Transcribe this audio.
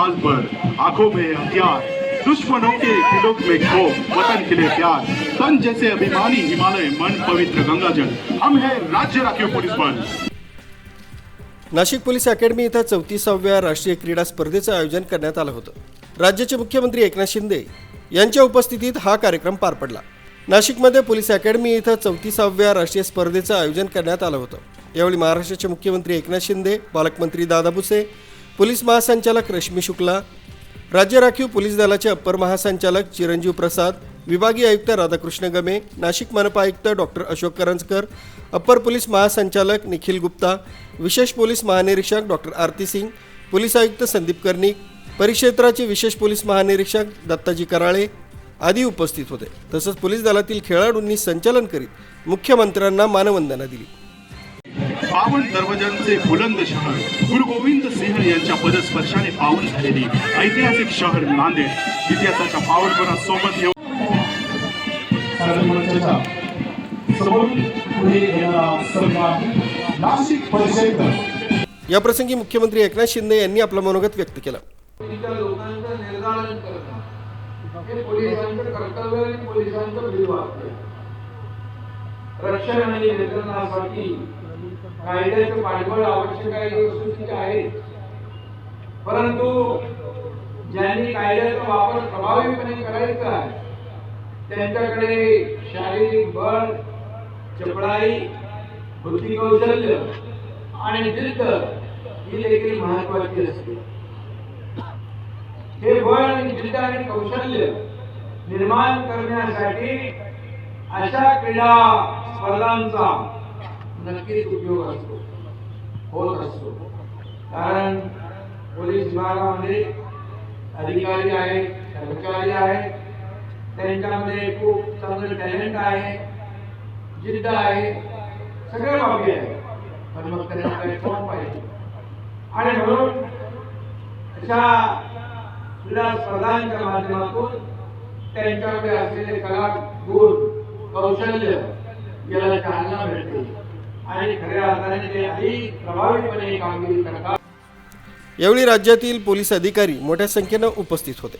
चाल पर आंखों में हथियार दुश्मनों के दिलों में खो वतन के लिए प्यार। तन जैसे अभिमानी हिमालय मन पवित्र गंगा जल हम है राज्य राखीव पुलिस बल। नाशिक पोलीस अकॅडमी इथं चौतीसाव्या राष्ट्रीय क्रीडा स्पर्धेचं आयोजन करण्यात आलं होतं. राज्याचे मुख्यमंत्री एकनाथ शिंदे यांच्या उपस्थितीत हा कार्यक्रम पार पडला. नाशिकमध्ये पोलीस अकॅडमी इथं चौतीसाव्या राष्ट्रीय स्पर्धेचं आयोजन करण्यात आलं होतं. यावेळी महाराष्ट्राचे मुख्यमंत्री एकनाथ शिंदे पालकमंत्री दादा भुसे पोलीस महासंचालक रश्मी शुक्ला राज्य राखीव पोलीस दलाचे अप्पर महासंचालक चिरंजीव प्रसाद विभागीय आयुक्त राधाकृष्ण गमे नाशिक मनपा आयुक्त doctor Ashok Karanjkar upper police महासंचालक निखिल गुप्ता विशेष पोलीस महानिरीक्षक डॉक्टर आरती सिंग पोलीस आयुक्त संदीप कर्णिक परिक्षेत्राचे विशेष पोलीस महानिरीक्षक दत्ताजी कराळे आदी उपस्थित होते. तसंच पोलीस दलातील खेळाडूंनी संचालन करीत मुख्यमंत्र्यांना मानवंदना दिली. पावन दरवाजांचे बुलंद शहर. गुरु गोविंद सिंह यांच्या पदस्पर्शाने पावन झालेली ऐतिहासिक शहर नांदेड. इतिहासाच्या पावनपणा सोबत घेऊन परिषद याप्रसंगी मुख्यमंत्री एकनाथ शिंदे यांनी आपलं मनोगत व्यक्त केलं. हे पोलिसांचं कर्तव्य आणि पोलिसांचं रक्षण आणि नियंत्रणासाठी कायद्याचं पाठबळ आवश्यक आहे वस्तुस्थिती आहे परंतु ज्यांनी कायद्याचा वापर प्रभावीपणे करायचा आहे त्यांच्याकडे शारीरिक बळ चपळाई बुद्धी कौशल्य आणि जिद्द ही देखील महत्वाची असते. हे बळ आणि जिद्द आणि कौशल्य निर्माण करण्यासाठी अशा क्रीडा स्पर्धांचा नक्कीच उपयोग असतो? होत असतो. कारण पोलीस विभागामध्ये अधिकारी आहेत कर्मचारी आहेत त्यांच्यामध्ये खूप चांगलं टॅलेंट आहे जिद्द आहे सगळ्या बाबी आहे. पण मग त्यांना कोण पाहिजे? आणि म्हणून अशा क्रीडा स्पर्धांच्या माध्यमातून त्यांच्याकडे असलेले कला गुण कौशल्य याला चालना भेटते आणि खऱ्या अर्थाने ते अधिक प्रभावीपणे कामगिरी करतात. यावेळी राज्यातील पोलीस अधिकारी मोठ्या संख्येनं उपस्थित होते.